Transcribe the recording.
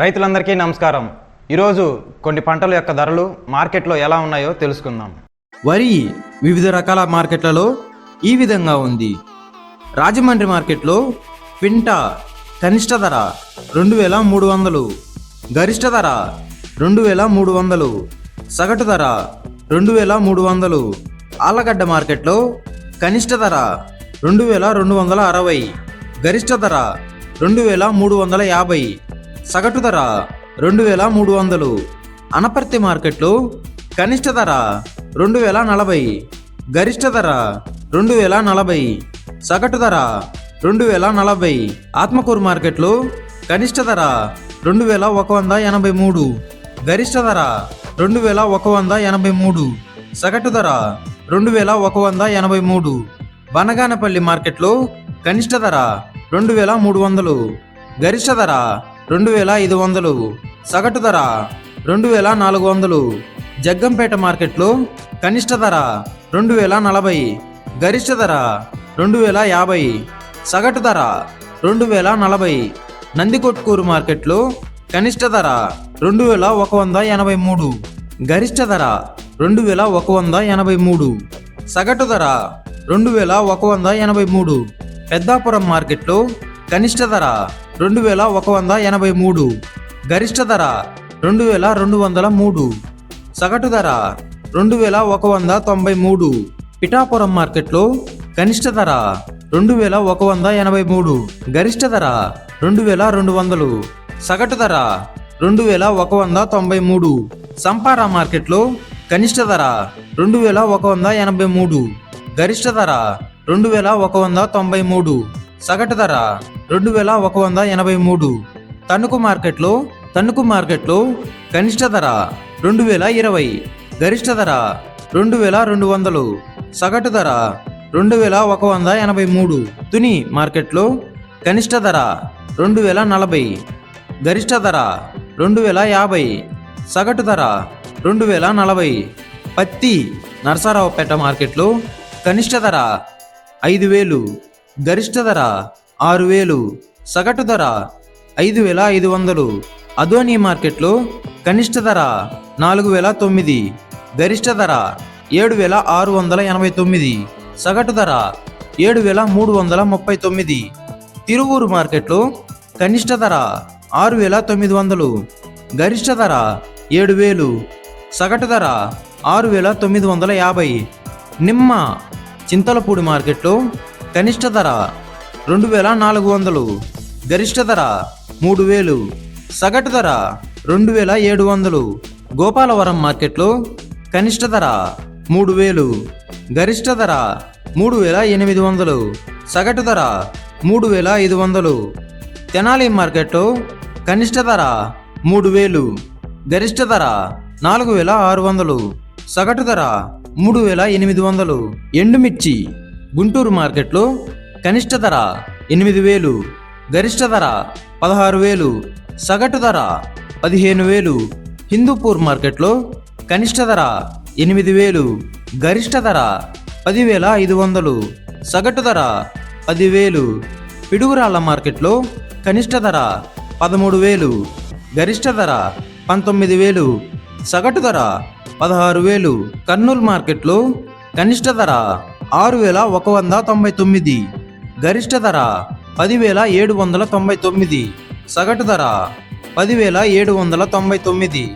రైతులందరికీ నమస్కారం. ఈరోజు కొన్ని పంటల యొక్క ధరలు మార్కెట్లో ఎలా ఉన్నాయో తెలుసుకుందాం. వరి వివిధ రకాల మార్కెట్లలో ఈ విధంగా ఉంది. రాజమండ్రి మార్కెట్లో క్వింటా కనిష్ట ధర రెండు వేల మూడు వందలు గరిష్ట ధర రెండు వేల మూడు వందలు సగటు ధర రెండు వేల మూడు వందలు ఆలగడ్డ మార్కెట్లో కనిష్ట ధర రెండు వేల రెండు వందల అరవై గరిష్ట ధర రెండు వేల మూడు వందల యాభై సగటు ధర రెండు వేల మూడు వందలు. అనపర్తి మార్కెట్లో కనిష్ట ధర రెండు వేల నలభై. గరిష్ట ధర రెండు వేల నలభై. సగటు ధర రెండు వేల నలభై. ఆత్మకూరు మార్కెట్లో కనిష్ట ధర రెండు వేల ఒక వంద ఎనభై మూడు. గరిష్ట ధర రెండు వేల ఒక వంద ఎనభై మూడు. సగటు ధర రెండు వేల ఒక వంద ఎనభై మూడు. బనగానపల్లి మార్కెట్లో కనిష్ట ధర రెండు వేల మూడు వందలు. గరిష్ట ధర రెండు వేల ఐదు వందలు. సగటు ధర రెండు వేల నాలుగు వందలు. జగ్గంపేట మార్కెట్లో కనిష్ట ధర రెండు వేల నలభై. గరిష్ట ధర రెండు వేల యాభై. సగటు ధర రెండు వేల నలభై. నందికొట్కూరు మార్కెట్లో కనిష్ట ధర రెండు వేల ఒక వంద ఎనభై మూడు. గరిష్ట ధర రెండు వేల ఒక వంద ఎనభై మూడు. సగటు ధర రెండు వేల ఒక వంద ఎనభై మూడు. పెద్దాపురం మార్కెట్లో కనిష్ట ధర రెండు వేల ఒక వంద ఎనభై మూడు. గరిష్ట ధర రెండు వేల రెండు వందల మూడు. సగటు ధర రెండు వేల ఒక వంద తొంభై మూడు. పిఠాపురం మార్కెట్లో కనిష్ట ధర రెండు వేల ఒక వంద ఎనభై మూడు. గరిష్ట ధర రెండు వేల రెండు వందలు. సగటు ధర రెండు వేల ఒక వంద తొంభై మూడు. సంపారా మార్కెట్లో కనిష్ట ధర రెండు వేల ఒక వంద ఎనభై మూడు. గరిష్ట ధర రెండు వేల ఒక వంద తొంభై మూడు. సగటు ధర రెండు వేల ఒక వంద ఎనభై మూడు. తణుకు మార్కెట్లో తణుకు మార్కెట్లో కనిష్ట ధర రెండు వేల ఇరవై. గరిష్ట ధర రెండు వేల రెండు వందలు. సగటు ధర రెండు వేల ఒక వంద ఎనభై మూడు. తుని మార్కెట్లో కనిష్ట ధర రెండు వేల నలభై. గరిష్ట ధర రెండు వేల యాభై. సగటు ధర రెండు వేల నలభై. పత్తి నరసరావుపేట మార్కెట్లో కనిష్ట ధర ఐదు వేలు. గరిష్ట ధర ఆరు వేలు సగటు ధర ఐదు వేల ఐదు వందలు. అదోని మార్కెట్లో కనిష్ట ధర నాలుగు వేల తొమ్మిది గరిష్ట ధర ఏడు వేల ఆరు వందల ఎనభై తొమ్మిది సగటు ధర ఏడు వేల మూడు వందల ముప్పై తొమ్మిది. తిరువూరు మార్కెట్లో కనిష్ట ధర ఆరు వేల తొమ్మిది వందలు గరిష్ట ధర ఏడు వేలు సగటు ధర ఆరు వేల తొమ్మిది వందల యాభై. నిమ్మ చింతలపూడి మార్కెట్లో కనిష్ట ధర రెండు వేల నాలుగు వందలు. గరిష్ట ధర మూడు వేలు. సగటు ధర రెండు వేల ఏడు వందలు. గోపాలవరం మార్కెట్లో కనిష్ట ధర మూడు వేలు. గరిష్ట ధర మూడు వేల ఎనిమిది వందలు. సగటు ధర మూడు వేల ఐదు వందలు. తెనాలి మార్కెట్లో కనిష్ట ధర మూడు వేలు. గరిష్ట ధర నాలుగు వేల ఆరు వందలు. సగటు ధర మూడు వేల ఎనిమిది వందలు. ఎండుమిర్చి గుంటూరు మార్కెట్లో కనిష్ట ధర ఎనిమిది వేలు గరిష్ట ధర పదహారు వేలు సగటు ధర పదిహేను వేలు. హిందూపూర్ మార్కెట్లో కనిష్ట ధర ఎనిమిది వేలు గరిష్ట ధర పదివేల ఐదు వందలు సగటు ధర పదివేలు. పిడుగురాళ్ళ మార్కెట్లో కనిష్ట ధర పదమూడు వేలు గరిష్ట ధర పంతొమ్మిది వేలు సగటు ధర పదహారు వేలు. కర్నూలు మార్కెట్లో కనిష్ట ధర ఆరు వేల ఒక వంద తొంభై తొమ్మిది. గరిష్ట ధర పదివేల ఏడు వందల తొంభై తొమ్మిది. సగటు ధర పదివేల ఏడు వందల తొంభై తొమ్మిది.